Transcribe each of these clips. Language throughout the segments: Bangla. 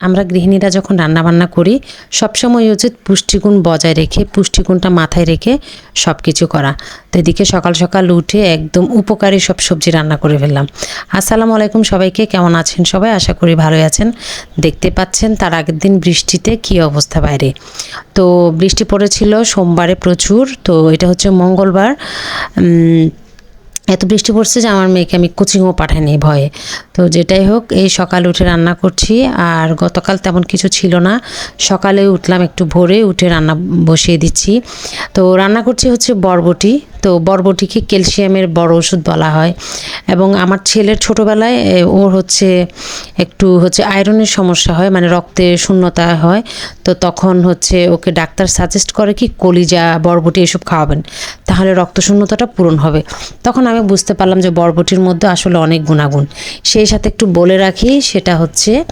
আমরা গৃহিণীরা যখন রান্নাবান্না করি, সবসময় উচিত পুষ্টিগুণ বজায় রেখে, পুষ্টিগুণটা মাথায় রেখে সব কিছু করা। তো এদিকে সকাল সকাল উঠে একদম উপকারী সব সবজি রান্না করে ফেললাম। আসসালামু আলাইকুম সবাইকে, কেমন আছেন সবাই? আশা করি ভালোই আছেন। দেখতে পাচ্ছেন তার আগের দিন বৃষ্টিতে কী অবস্থা বাইরে। তো বৃষ্টি পড়েছিল, সোমবারে প্রচুর। তো এটা হচ্ছে মঙ্গলবার। এত বৃষ্টি পড়ছে যে আমার মেয়েকে আমি কোচিংও পাঠাইনি ভয়ে। তো যেটাই হোক, এই সকালে উঠে রান্না করছি আর গতকাল তেমন কিছু ছিল না। সকালে উঠলাম একটু ভোরে, উঠে রান্না বসিয়ে দিচ্ছি। তো রান্না করছি হচ্ছে বরবটি। তো বরবটিকে ক্যালসিয়ামের বড় ওষুধ বলা হয়। এবং আমার ছেলের ছোটোবেলায় ওর হচ্ছে একটু হচ্ছে আয়রনের সমস্যা হয় মানে রক্তে শূন্যতা হয়। তো তখন হচ্ছে ওকে ডাক্তার সাজেস্ট করে কি, কলিজা, বরবটি এসব খাওয়াবেন, তাহলে রক্ত শূন্যতাটা পূরণ হবে। তখন আমি বুঝতে পারলাম যে বরবটির মধ্যে আসলে অনেক গুণাগুণ। সেই সাথে একটু বলে রাখি, সেটা হচ্ছে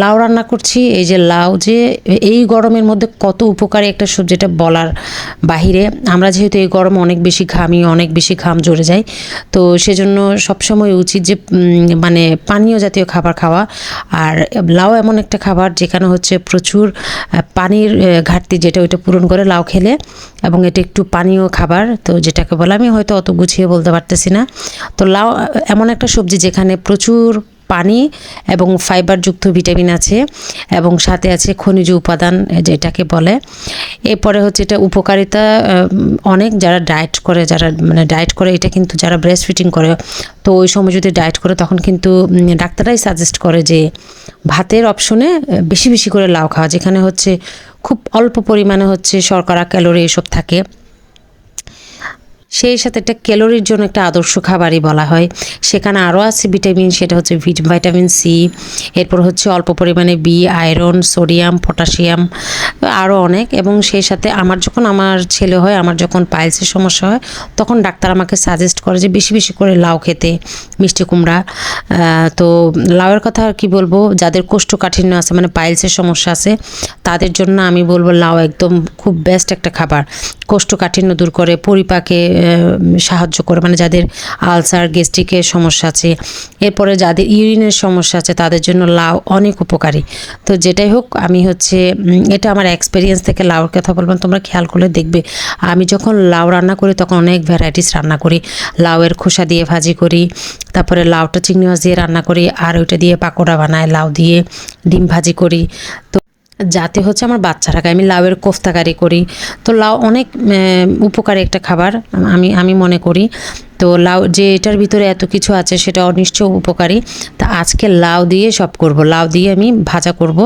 লাউ রান্না করছি। এই যে লাউ যে, এই গরমের মধ্যে কত উপকারী একটা সবজি এটা বলার বাহিরে। আমরা যেহেতু এই গরমে অনেক বেশি ঘামি, অনেক বেশি ঘাম জড়ে যায় তো সেজন্য সবসময় উচিত যে মানে পানীয় জাতীয় খাবার খাওয়া। আর লাউ এমন একটা খাবার যেখানে হচ্ছে প্রচুর পানির ঘাটতি যেটা ওইটা পূরণ করে লাউ খেলে। এবং এটা একটু পানীয় খাবার, তো যেটাকে বলে, আমি হয়তো অত গুছিয়ে বলতে পারতেছি না। তো লাউ, এমন একটা সবজি যেখানে প্রচুর পানি এবং ফাইবারযুক্ত ভিটামিন আছে এবং সাথে আছে খনিজ উপাদান, যেটাকে বলে। এরপরে হচ্ছে এটা উপকারিতা অনেক যারা ডায়েট করে, যারা মানে ডায়েট করে, এটা কিন্তু যারা ব্রেস্ট ফিটিং করে, তো ওই সময় যদি ডায়েট করে, তখন কিন্তু ডাক্তাররাই সাজেস্ট করে যে ভাতের অপশনে বেশি বেশি করে লাউ খাওয়া, যেখানে হচ্ছে খুব অল্প পরিমাণে হচ্ছে শর্করা ক্যালোরি এসব থাকে। সেই সাথে একটা ক্যালোরির জন্য একটা আদর্শ খাবারই বলা হয়। সেখানে আরও আছে ভিটামিন, সেটা হচ্ছে ভিট- ভিটামিন সি এরপর হচ্ছে অল্প পরিমাণে বি আয়রন, সোডিয়াম, পটাশিয়াম, আরও অনেক। এবং সেই সাথে আমার যখন আমার ছেলে হয়, আমার যখন পাইলসের সমস্যা হয়, তখন ডাক্তার আমাকে সাজেস্ট করে যে বেশি বেশি করে লাউ খেতে, মিষ্টি কুমড়া। তো লাউয়ের কথা আর কি বলব, যাদের কোষ্ঠকাঠিন্য আছে মানে পাইলসের সমস্যা আছে, তাদের জন্য আমি বলব লাউ একদম খুব বেস্ট একটা খাবার। কোষ্ঠকাঠিন্য দূর করে, পরিপাকে সাহায্য করে মানে যাদের আলসার, গ্যাস্ট্রিকের সমস্যা আছে, এরপরে যাদের ইউরিনের সমস্যা আছে, তাদের জন্য লাউ অনেক উপকারী। তো যেটাই হোক, আমি হচ্ছে এটা আমার এক্সপিরিয়েন্স থেকে লাউর কথা বলবেন তোমরা খেয়াল করলে দেখবে। আমি যখন লাউ রান্না করি, তখন অনেক ভ্যারাইটিস রান্না করি। লাউয়ের খোসা দিয়ে ভাজি করি, তারপরে লাউটা চিংড়ি মাছ দিয়ে রান্না করি, আর ওইটা দিয়ে পাকোড়া বানাই, লাউ দিয়ে ডিম ভাজি করি। তো যাতে হচ্ছে আমার বাচ্চারা খায় আমি লাউয়ের কোফতাকারি করি। তো লাউ অনেক উপকারী একটা খাবার, আমি আমি মনে করি। তো লাউ, যে এটার ভিতরে এত কিছু আছে সেটা নিশ্চয় উপকারী। তা আজকে লাউ দিয়ে সব করব। লাউ দিয়ে আমি ভাজা করব,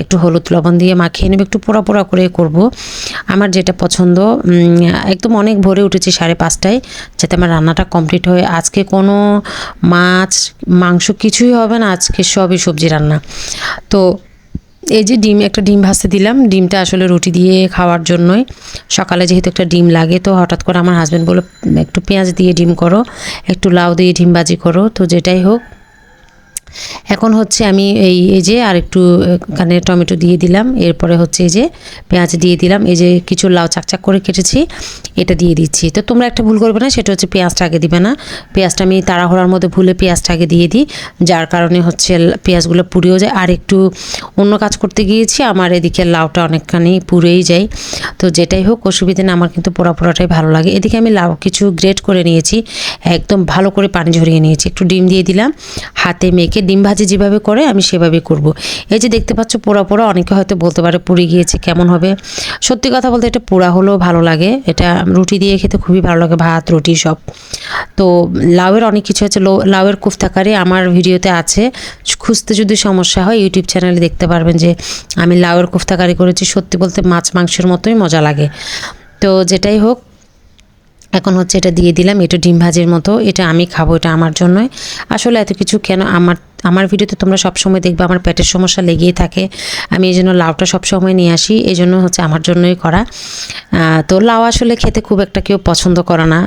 একটু হলুদ লবণ দিয়ে মাখিয়ে নেব, একটু পোড়া পোড়া করে করব। আমার যেটা পছন্দ একদম অনেক ভোরে উঠেছি সাড়ে পাঁচটায়, যাতে আমার রান্নাটা কমপ্লিট হয় আজকে কোনো মাছ, মাংস কিছুই হবে না, আজকে সবই সবজি রান্না। তো এই যে ডিম, একটা ডিম ভাসতে দিলাম। ডিমটা আসলে রুটি দিয়ে খাওয়ার জন্যই। সকালে যেহেতু একটা ডিম লাগে, তো হঠাৎ করে আমার হাজব্যান্ড বলল, একটু পেঁয়াজ দিয়ে ডিম করো, একটু লাউ দিয়ে ডিম ভাজি করো। তো যেটাই হোক এখন হচ্ছে আমি এই এই যে আর একটু এখানে টমেটো দিয়ে দিলাম, এরপরে হচ্ছে এই যে পেঁয়াজ দিয়ে দিলাম, এই যে কিছু লাউ চাকচাক করে কেটেছি, এটা দিয়ে দিচ্ছি। তো তোমরা একটা ভুল করবে না, সেটা হচ্ছে পেঁয়াজটা আগে দিবে না। পেঁয়াজটা আমি তাড়াহুড়ার মধ্যে ভুলে পেঁয়াজটা আগে দিয়ে দিই, যার কারণে হচ্ছে পেঁয়াজগুলো পুড়েও যায়। আর একটু অন্য কাজ করতে গিয়েছি, আমার এদিকে লাউটা অনেকখানি পুড়েই যায়। তো যেটাই হোক, অসুবিধে না, আমার কিন্তু পোড়া পোড়াটাই ভালো লাগে। এদিকে আমি লাউ কিছু গ্রেট করে নিয়েছি, একদম ভালো করে পানি ঝরিয়ে নিয়েছি। একটু ডিম দিয়ে দিলাম, হাতে মেখে ডিম ভাজি যেভাবে করে, আমি সেভাবে করব। এই যে দেখতে পাচ্ছ পোড়া পোড়া, অনেকে হয়তো বলতে পারে পুড়ে গিয়েছে, কেমন হবে? সত্যি কথা বলতে এটা পোড়া হলেও ভালো লাগে। এটা রুটি দিয়ে খেতে খুবই ভালো লাগে, ভাত, রুটি, সব। তো লাউয়ের অনেক কিছু আছে লাউয়ের কোফতাকারি আমার ভিডিওতে আছে। খুঁজতে যদি সমস্যা হয়, ইউটিউব চ্যানেলে দেখতে পারবেন যে আমি লাউয়ের কোফতাকারি করেছি, সত্যি বলতে মাছ, মাংসের মতোই মজা লাগে। তো যেটাই হোক, এখন হচ্ছে এটা দিয়ে দিলাম, এটা ডিম ভাজির মতো, এটা আমি খাব, এটা আমার জন্যই। আসলে এত কিছু কেন আমার আমার ভিডিওতে তোমরা সবসময় দেখবে আমার পেটের সমস্যা লেগেই থাকে। আমি এই জন্য লাউটা সবসময় নিয়ে আসি, এই জন্য হচ্ছে আমার জন্যই করা। তো লাউ আসলে খেতে খুব একটা কেউ পছন্দ করে না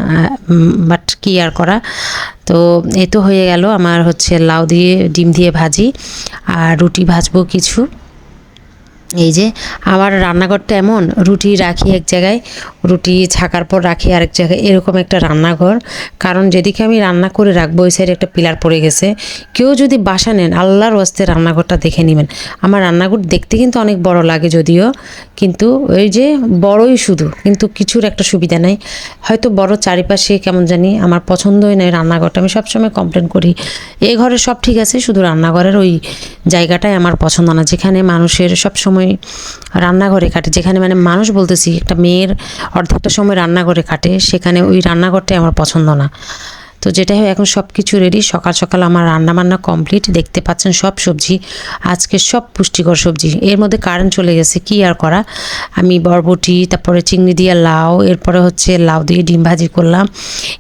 বাট কি আর করা? তো এ তো হয়ে গেল আমার হচ্ছে লাউ দিয়ে, ডিম দিয়ে ভাজি, আর রুটি ভাজবো কিছু। এই যে আমার রান্নাঘরটা এমন, রুটি রাখি এক জায়গায়, রুটি ছাকার পর রাখি আরেক জায়গায়, এরকম একটা রান্নাঘর। কারণ যেদিকে আমি রান্না করে রাখব, ওই সাইডে একটা পিলার পড়ে গেছে। কেউ যদি বাসা নেন, আল্লাহর ওয়াস্তে রান্নাঘরটা দেখে নেবেন। আমার রান্নাঘর দেখতে কিন্তু অনেক বড় লাগে যদিও, কিন্তু ওই যে বড়ই শুধু, কিন্তু কিছুর একটা সুবিধা নাই। হয়তো বড় চারিপাশে কেমন জানি আমার পছন্দই নয় রান্নাঘরটা, আমি সবসময় কমপ্লেন করি। এই ঘরে সব ঠিক আছে, শুধু রান্নাঘরের ওই জায়গাটাই আমার পছন্দ না, যেখানে মানুষের সব সময় রান্নাঘরে কাটে। যেখানে মানে মানুষ বলতেছি, একটা মেয়ের অর্ধেকটা সময় রান্নাঘরে কাটে, সেখানে ওই রান্নাঘরটাই আমার পছন্দ না। তো যেটাই হয়, এখন সব কিছু রেডি সকাল সকাল আমার রান্না বান্না কমপ্লিট দেখতে পাচ্ছেন সব সবজি। আজকে সব পুষ্টিকর সবজি। এর মধ্যে কারেন্ট চলে গেছে, কি আর করা? আমি বরবটি, তারপরে চিংড়ি দিয়ে লাউ, এরপরে হচ্ছে লাউ দিয়ে ডিম ভাজি করলাম।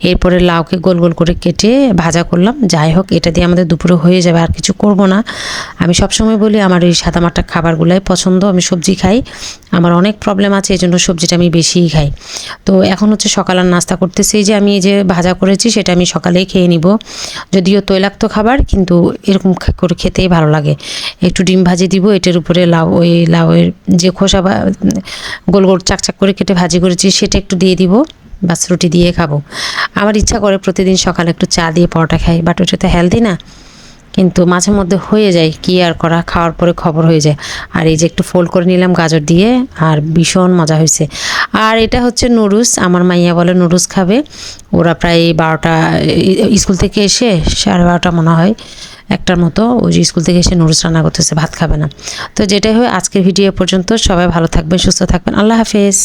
এরপরে লাউকে গোল গোল করে কেটে ভাজা করলাম। যাই হোক, এটা দিয়ে আমাদের দুপুরে হয়ে যাবে, আর কিছু করব না। আমি সবসময় বলি, আমার এই সাদামাটা খাবারগুলাই পছন্দ, আমি সবজি খাই। আমার অনেক প্রবলেম আছে এই জন্য সবজিটা আমি বেশিই খাই। তো এখন হচ্ছে সকালের নাস্তা করতেছি। যে আমি এই যে ভাজা করেছি, সেটা আমি সকালেই খেয়ে নিব। যদিও তৈলাক্ত খাবার, কিন্তু এরকম করে খেতেই ভালো লাগে। একটু ডিম ভাজি দিব, এটার উপরে লাউ, ওই লাউয়ের যে খোসা বা, গোল গোল চাকচাক করে কেটে ভাজি করেছি, সেটা একটু দিয়ে দিব, বাস রুটি দিয়ে খাব। আমার ইচ্ছা করে প্রতিদিন সকালে একটু চা দিয়ে পরোটা খাই, বাট ওটা তো হেলদি না। কিন্তু মাঝে মধ্যে হয়ে যায় কি আর করা, খাওয়ার পরে খবর হয়ে যায়। আর এই যে একটু ফোল্ড করে নিলাম গাজর দিয়ে, আর ভীষণ মজা হয়েছে। আর এটা হচ্ছে নুডলস, আমার মাইয়া বলে নুডলস খাবে। ওরা প্রায় বারোটা স্কুল থেকে এসে সাড়ে বারোটা মনে হয়, একটার মতো ওই যে স্কুল থেকে এসে নুডলস রান্না করতেছে, ভাত খাবে না। তো যেটাই হয় আজকের ভিডিও পর্যন্ত সবাই ভালো থাকবেন, সুস্থ থাকবেন। আল্লাহ হাফেজ।